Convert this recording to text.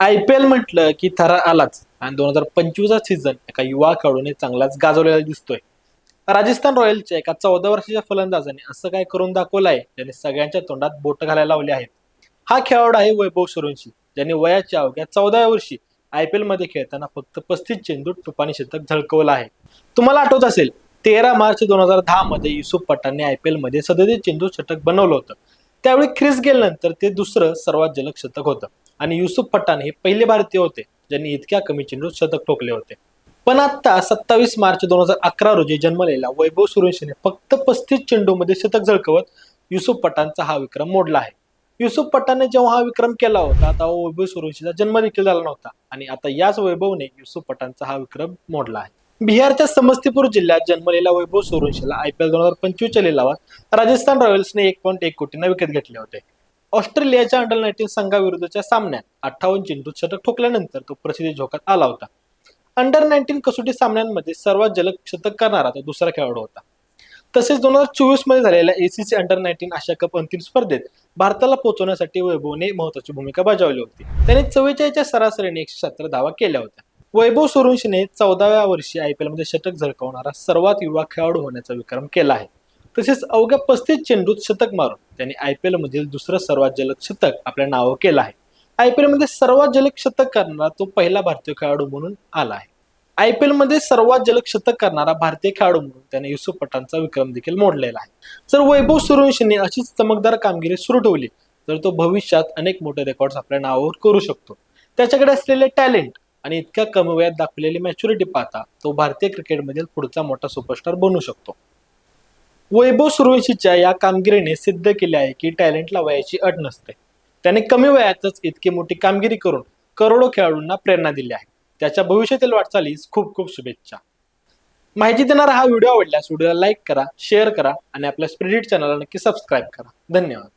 I P L म्हटलं की थरा आलाच. आणि दोन हजार पंचवीसचा सीझन एका युवा खेळाडूने चांगलाच गाजवलेला दिसतोय. राजस्थान रॉयल्सच्या एका चौदा वर्षाच्या फलंदाजाने असं काय करून दाखवलं आहे ज्याने सगळ्यांच्या तोंडात बोट घालायला लावले आहेत. हा खेळाडू आहे वैभव सूर्यवंशी ज्याने वयाच्या अवघ्या चौदाव्या वर्षी आय पी एलमध्ये खेळताना फक्त पस्तीस चेंडू टुपानी शतक झळकवलं आहे. तुम्हाला आठवत असेल तेरा मार्च दोन हजार दहा मध्ये युसुफ पठाणने आय पी एलमध्ये सदतीस चेंडू शतक बनवलं होतं. त्यावेळी ख्रिस गेल नंतर ते दुसरं सर्वात जलक शतक होतं. आणि युसुफ पठाण हे पहिले भारतीय होते ज्यांनी इतक्या कमी चेंडूत शतक ठोकले होते. पण आता सत्तावीस मार्च दोन हजार अकरा रोजी जन्मलेला वैभव सूर्यवंशीने फक्त पस्तीस चेंडूमध्ये शतक झळकवत युसुफ पठाणचा हा विक्रम मोडला आहे. युसुफ पठाणने जेव्हा हा विक्रम केला होता तेव्हा वैभव सूर्यवंशीचा जन्म देखील झाला नव्हता आणि आता याच वैभवने युसुफ पठाणचा हा विक्रम मोडला आहे. बिहारच्या समस्तीपूर जिल्ह्यात जन्मलेला वैभव सूर्यवंशीला आय पी एल दोन हजार पंचवीसच्या लिलावात राजस्थान रॉयल्सने एक पॉईंट एक कोटींना विकत घेतले होते. ऑस्ट्रेलियाच्या अंडर नाईन्टीन संघाविरुद्धच्या सामन्यात अठ्ठावन्न चेंडूत शतक ठोकल्यानंतर तो प्रसिद्धी झोकात आला होता. अंडर नाईन्टीन कसोटी सामन्यांमध्ये सर्वात जलद शतक करणारा तो दुसरा खेळाडू होता. तसेच दोन हजार चोवीसमध्ये झालेल्या एसीसी अंडर नाईन्टीन आशिया कप अंतिम स्पर्धेत भारताला पोहोचवण्यासाठी वैभवने महत्वाची भूमिका बजावली होती. त्याने चव्वेचाळीसच्या सरासरीने एकशे सतरा धावा केल्या होत्या. वैभव सूर्यवंशीने चौदाव्या वर्षी आय पी एलमध्ये शतक झळकवणारा सर्वात युवा खेळाडू होण्याचा विक्रम केला आहे. तसेच अवघ्या पस्तीस चेंडूत शतक मारून त्यांनी आय पी एलमधील दुसरं सर्वात जलद शतक आपल्या नावं केलं आहे. आय पी एलमध्ये सर्वात जलद शतक करणारा तो पहिला भारतीय खेळाडू म्हणून आला आहे. आय पी एलमध्ये सर्वात जलद शतक करणारा भारतीय खेळाडू म्हणून त्याने युसुफ पठाणचा विक्रम देखील मोडलेला आहे. जर वैभव सूर्यवंशीने अशीच चमकदार कामगिरी सुरू ठेवली तर तो भविष्यात अनेक मोठे रेकॉर्ड्स आपल्या नावावर करू शकतो. त्याच्याकडे असलेले टॅलेंट आणि इतक्या कमी वयात दाखवलेली मॅच्युरिटी पाहता तो भारतीय क्रिकेटमधील पुढचा मोठा सुपरस्टार बनू शकतो. वैभव सूर्यवंशीच्या या कामगिरीने सिद्ध केले आहे की टॅलेंटला वयाची अट नसते. त्याने कमी वयातच इतकी मोठी कामगिरी करून करोडो खेळाडूंना प्रेरणा दिली आहे. त्याच्या भविष्यातील वाटचालीस खूप खूप शुभेच्छा. माहिती देणारा हा व्हिडिओ आवडल्यास व्हिडिओला लाईक करा शेअर करा आणि आपल्या स्प्रेडिट चॅनलला नक्की सबस्क्राईब करा. धन्यवाद.